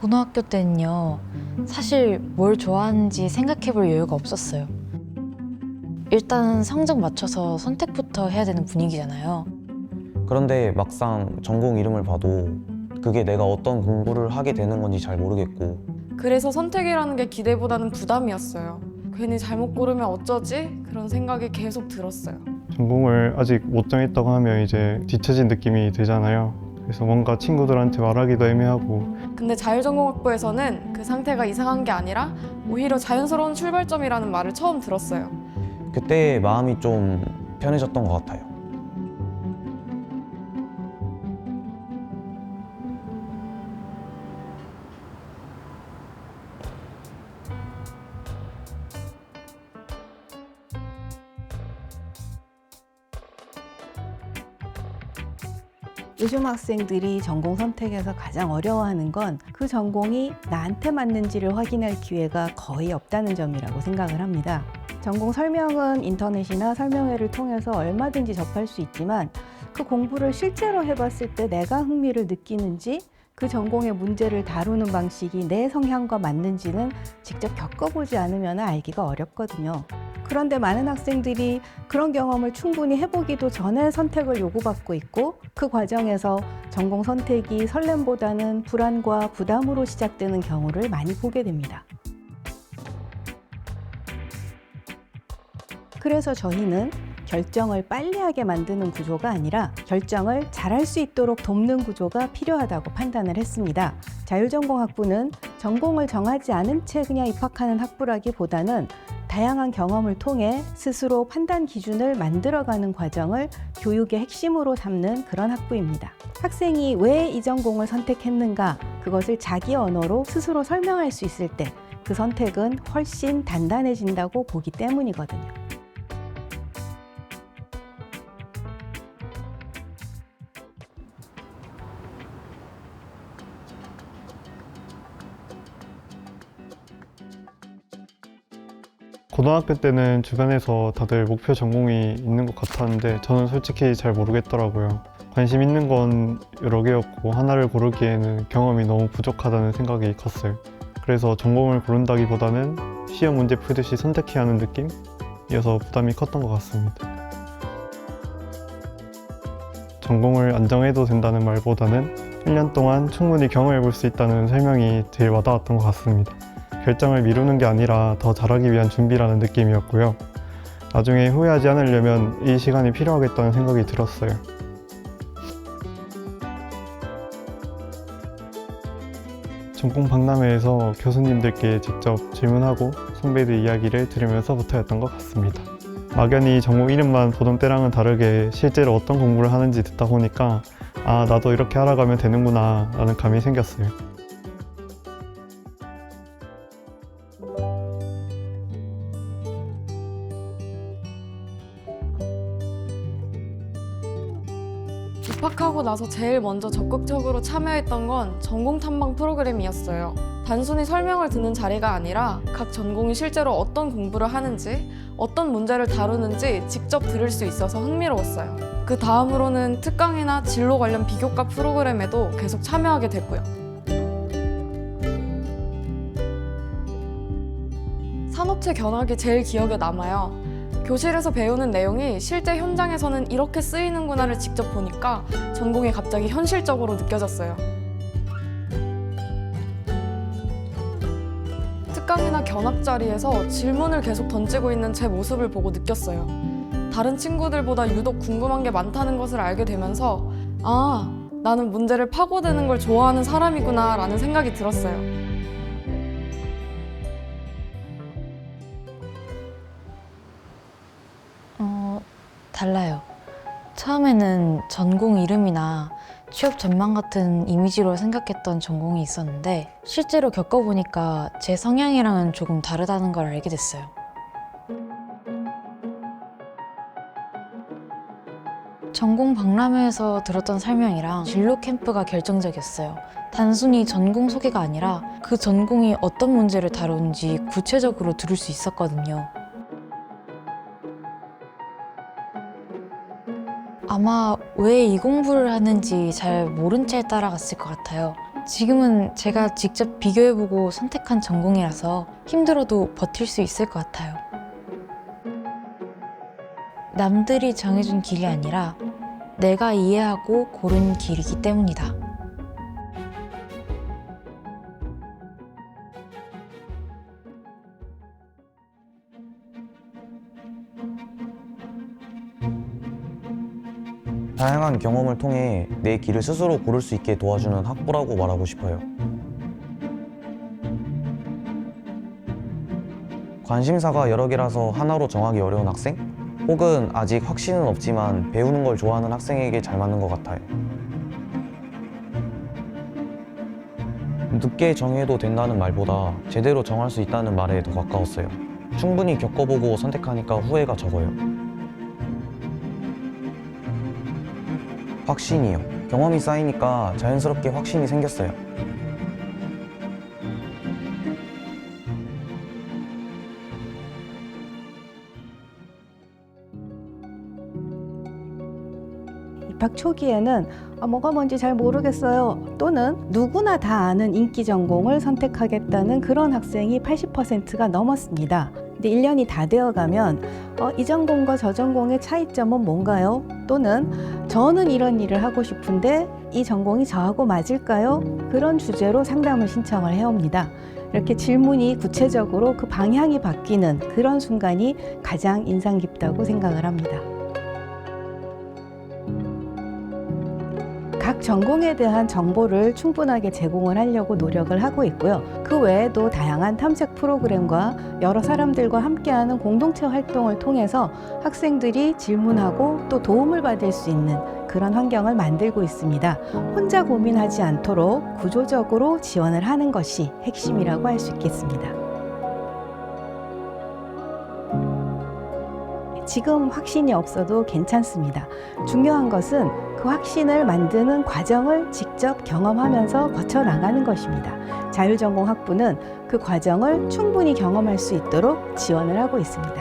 고등학교 때는요, 사실 뭘 좋아하는지 생각해 볼 여유가 없었어요. 일단 성적 맞춰서 선택부터 해야 되는 분위기잖아요. 그런데 막상 전공 이름을 봐도 그게 내가 어떤 공부를 하게 되는 건지 잘 모르겠고 그래서 선택이라는 게 기대보다는 부담이었어요. 괜히 잘못 고르면 어쩌지? 그런 생각이 계속 들었어요. 전공을 아직 못 정했다고 하면 이제 뒤처진 느낌이 들잖아요. 그래서 뭔가 친구들한테 말하기도 애매하고 근데 자율전공학부에서는 그 상태가 이상한 게 아니라 오히려 자연스러운 출발점이라는 말을 처음 들었어요. 그때 마음이 좀 편해졌던 것 같아요. 요즘 학생들이 전공 선택에서 가장 어려워하는 건 그 전공이 나한테 맞는지를 확인할 기회가 거의 없다는 점이라고 생각을 합니다. 전공 설명은 인터넷이나 설명회를 통해서 얼마든지 접할 수 있지만 그 공부를 실제로 해봤을 때 내가 흥미를 느끼는지 그 전공의 문제를 다루는 방식이 내 성향과 맞는지는 직접 겪어보지 않으면 알기가 어렵거든요. 그런데 많은 학생들이 그런 경험을 충분히 해보기도 전에 선택을 요구받고 있고 그 과정에서 전공 선택이 설렘보다는 불안과 부담으로 시작되는 경우를 많이 보게 됩니다. 그래서 저희는 결정을 빨리 하게 만드는 구조가 아니라 결정을 잘할 수 있도록 돕는 구조가 필요하다고 판단을 했습니다. 자율전공 학부는 전공을 정하지 않은 채 그냥 입학하는 학부라기보다는 다양한 경험을 통해 스스로 판단 기준을 만들어가는 과정을 교육의 핵심으로 삼는 그런 학부입니다. 학생이 왜 이 전공을 선택했는가 그것을 자기 언어로 스스로 설명할 수 있을 때 그 선택은 훨씬 단단해진다고 보기 때문이거든요. 고등학교 때는 주변에서 다들 목표 전공이 있는 것 같았는데 저는 솔직히 잘 모르겠더라고요. 관심 있는 건 여러 개였고 하나를 고르기에는 경험이 너무 부족하다는 생각이 컸어요. 그래서 전공을 고른다기보다는 시험 문제 풀듯이 선택해야 하는 느낌이어서 부담이 컸던 것 같습니다. 전공을 안 정해도 된다는 말보다는 1년 동안 충분히 경험해 볼 수 있다는 설명이 제일 와닿았던 것 같습니다. 결정을 미루는 게 아니라 더 잘하기 위한 준비라는 느낌이었고요. 나중에 후회하지 않으려면 이 시간이 필요하겠다는 생각이 들었어요. 전공 박람회에서 교수님들께 직접 질문하고 선배들 이야기를 들으면서부터였던 것 같습니다. 막연히 전공 이름만 보던 때랑은 다르게 실제로 어떤 공부를 하는지 듣다 보니까 아 나도 이렇게 알아가면 되는구나 라는 감이 생겼어요. 입학하고 나서 제일 먼저 적극적으로 참여했던 건 전공 탐방 프로그램이었어요. 단순히 설명을 듣는 자리가 아니라 각 전공이 실제로 어떤 공부를 하는지, 어떤 문제를 다루는지 직접 들을 수 있어서 흥미로웠어요. 그 다음으로는 특강이나 진로 관련 비교과 프로그램에도 계속 참여하게 됐고요. 산업체 견학이 제일 기억에 남아요. 교실에서 배우는 내용이 실제 현장에서는 이렇게 쓰이는구나를 직접 보니까 전공이 갑자기 현실적으로 느껴졌어요. 특강이나 견학 자리에서 질문을 계속 던지고 있는 제 모습을 보고 느꼈어요. 다른 친구들보다 유독 궁금한 게 많다는 것을 알게 되면서 아, 나는 문제를 파고드는 걸 좋아하는 사람이구나 라는 생각이 들었어요. 달라요. 처음에는 전공 이름이나 취업 전망 같은 이미지로 생각했던 전공이 있었는데 실제로 겪어보니까 제 성향이랑은 조금 다르다는 걸 알게 됐어요. 전공 박람회에서 들었던 설명이랑 진로 캠프가 결정적이었어요. 단순히 전공 소개가 아니라 그 전공이 어떤 문제를 다루는지 구체적으로 들을 수 있었거든요. 아마 왜 이 공부를 하는지 잘 모른 채 따라갔을 것 같아요. 지금은 제가 직접 비교해보고 선택한 전공이라서 힘들어도 버틸 수 있을 것 같아요. 남들이 정해준 길이 아니라 내가 이해하고 고른 길이기 때문이다. 다양한 경험을 통해 내 길을 스스로 고를 수 있게 도와주는 학부라고 말하고 싶어요. 관심사가 여러 개라서 하나로 정하기 어려운 학생? 혹은 아직 확신은 없지만 배우는 걸 좋아하는 학생에게 잘 맞는 것 같아요. 늦게 정해도 된다는 말보다 제대로 정할 수 있다는 말에 더 가까웠어요. 충분히 겪어보고 선택하니까 후회가 적어요. 확신이요. 경험이 쌓이니까 자연스럽게 확신이 생겼어요. 입학 초기에는 아, 뭐가 뭔지 잘 모르겠어요. 또는 누구나 다 아는 인기 전공을 선택하겠다는 그런 학생이 80%가 넘었습니다. 근데 1년이 다 되어 가면 어, 이 전공과 저 전공의 차이점은 뭔가요? 또는 저는 이런 일을 하고 싶은데 이 전공이 저하고 맞을까요? 그런 주제로 상담을 신청을 해옵니다. 이렇게 질문이 구체적으로 그 방향이 바뀌는 그런 순간이 가장 인상 깊다고 생각을 합니다. 각 전공에 대한 정보를 충분하게 제공을 하려고 노력을 하고 있고요. 그 외에도 다양한 탐색 프로그램과 여러 사람들과 함께하는 공동체 활동을 통해서 학생들이 질문하고 또 도움을 받을 수 있는 그런 환경을 만들고 있습니다. 혼자 고민하지 않도록 구조적으로 지원을 하는 것이 핵심이라고 할 수 있겠습니다. 지금 확신이 없어도 괜찮습니다. 중요한 것은 그 확신을 만드는 과정을 직접 경험하면서 거쳐 나가는 것입니다. 자율전공 학부는 그 과정을 충분히 경험할 수 있도록 지원을 하고 있습니다.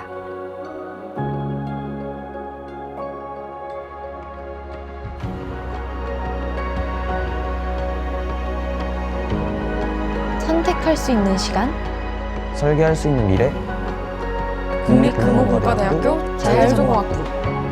선택할 수 있는 시간? 설계할 수 있는 미래? 국립국문과대학교 자율전공학부